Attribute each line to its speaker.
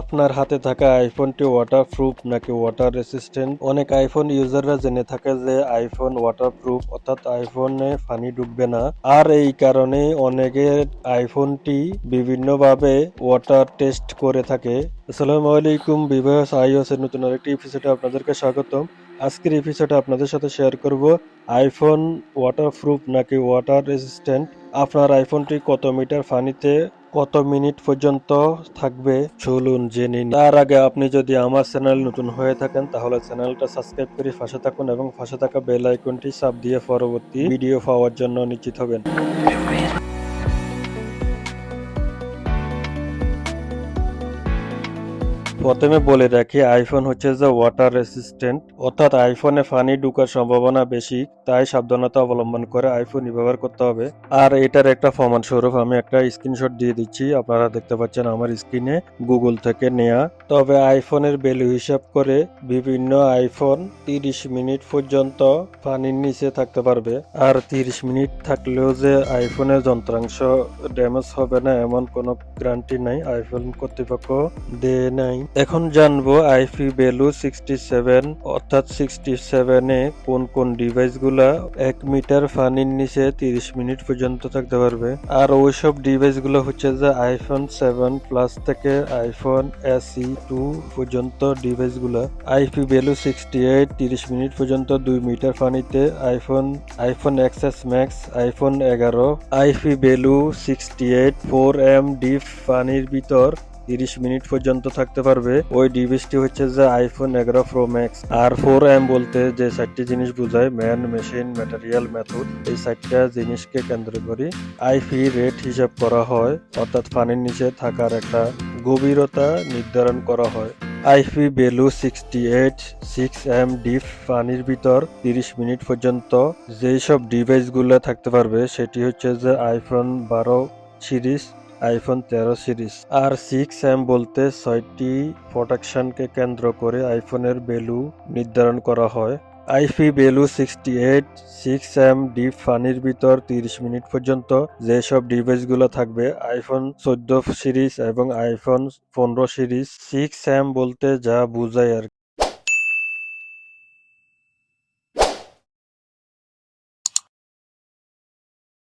Speaker 1: আপনার হাতে থাকা আইফোনটি ওয়াটারপ্রুফ নাকি ওয়াটার রেসিস্ট্যান্ট অনেক আইফোন ইউজাররা জেনে থাকে যে আইফোন ওয়াটারপ্রুফ অর্থাৎ আইফোনে পানি ঢুকবে না। আর এই কারণে অনেকে আইফোনটি বিভিন্নভাবে ওয়াটার টেস্ট করে থাকে। আসসালামু আলাইকুম বিভাস আইওসের নতুন আরেকটি এপিসোডে আপনাদেরকে স্বাগতম। আজকের এপিসোডে আপনাদের সাথে শেয়ার করব আইফোন ওয়াটারপ্রুফ নাকি ওয়াটার রেসিস্ট্যান্ট আপনার আইফোনটি কত মিটার পানিতে কত মিনিট পর্যন্ত থাকবে? চলুন জেনে নিন তার আগে আপনি যদি আমার চ্যানেল নতুন হয়ে থাকেন, তাহলে চ্যানেলটা সাবস্ক্রাইব করে পাশে থাকুন এবং পাশে থাকা বেল আইকনটি চাপ দিয়ে পরবর্তী ভিডিও পাওয়ার জন্য নিশ্চিত হবেন। প্রথমে বলে রাখি আইফোন হচ্ছে যে ওয়াটার রেসিস্ট্যান্ট অর্থাৎ আইফোনে পানি ঢুকার সম্ভাবনা বেশি, তাই সাবধানতা অবলম্বন করে আইফোন ব্যবহার করতে হবে। আর এটার একটা প্রমাণ স্বরূপ আমি একটা স্ক্রিনশট দিয়ে দিচ্ছি, আপনারা দেখতে পাচ্ছেন আমার স্ক্রিনে গুগল থেকে নেয়া। তবে আইফোনের ভ্যালু হিসাব করে বিভিন্ন আইফোন তিরিশ মিনিট পর্যন্ত পানির নিচে থাকতে পারবে। আর তিরিশ মিনিট থাকলেও যে আইফোনের যন্ত্রাংশ ড্যামেজ হবে না, এমন কোনো গ্যারান্টি নাই। আইফোন কর্তৃপক্ষ দেয় নাই। এখন জানব আইপি ভ্যালু সিক্সটি সেভেন অর্থাৎ সিক্সটি সেভেনে কোন কোন ডিভাইসগুলা এক মিটার পানির নিচে তিরিশ মিনিট পর্যন্ত থাকতে পারবে। আর ওইসব ডিভাইসগুলো হচ্ছে যে আইফোন সেভেন প্লাস থেকে আইফোন এসি টু পর্যন্ত ডিভাইসগুলা। আইপি ভ্যালু সিক্সটি এইট তিরিশ মিনিট পর্যন্ত দুই মিটার পানিতে iPhone iPhone XS Max iPhone এগারো IP value sixty eight four M deep পানির ভিতর তিরিশ মিনিট পর্যন্ত থাকতে পারবে। ওই ডিভাইসটি হচ্ছে যে আইফোন এগারো প্রো ম্যাক্স আর ফোর এম বলতে যে চারটি জিনিস বোঝায় ম্যান মেশিন ম্যাটেরিয়াল মেথড এই চারটা জিনিসকে কেন্দ্র করে আইপি রেট হিসাব করা হয়। অর্থাৎ পানির নিচে থাকার একটা গভীরতা নির্ধারণ করা হয়। IP value sixty eight six M deep পানির ভিতর তিরিশ মিনিট পর্যন্ত যেই সব ডিভাইসগুলো থাকতে পারবে, সেটি হচ্ছে যে আইফোন বারো সিরিজ আইফোন তেরো সিরিজ আর সিক্স এম বলতে ছয়টি প্রোটেকশনকে কেন্দ্র করে আইফোনের ভ্যালু নির্ধারণ করা হয় IP value sixty eight, six M deep পানির ভিতর তিরিশ মিনিট পর্যন্ত যেসব ডিভাইসগুলো থাকবে, আইফোন চোদ্দ সিরিজ এবং আইফোন পনেরো সিরিজ, সিক্স এম বলতে যা বোঝায় আর।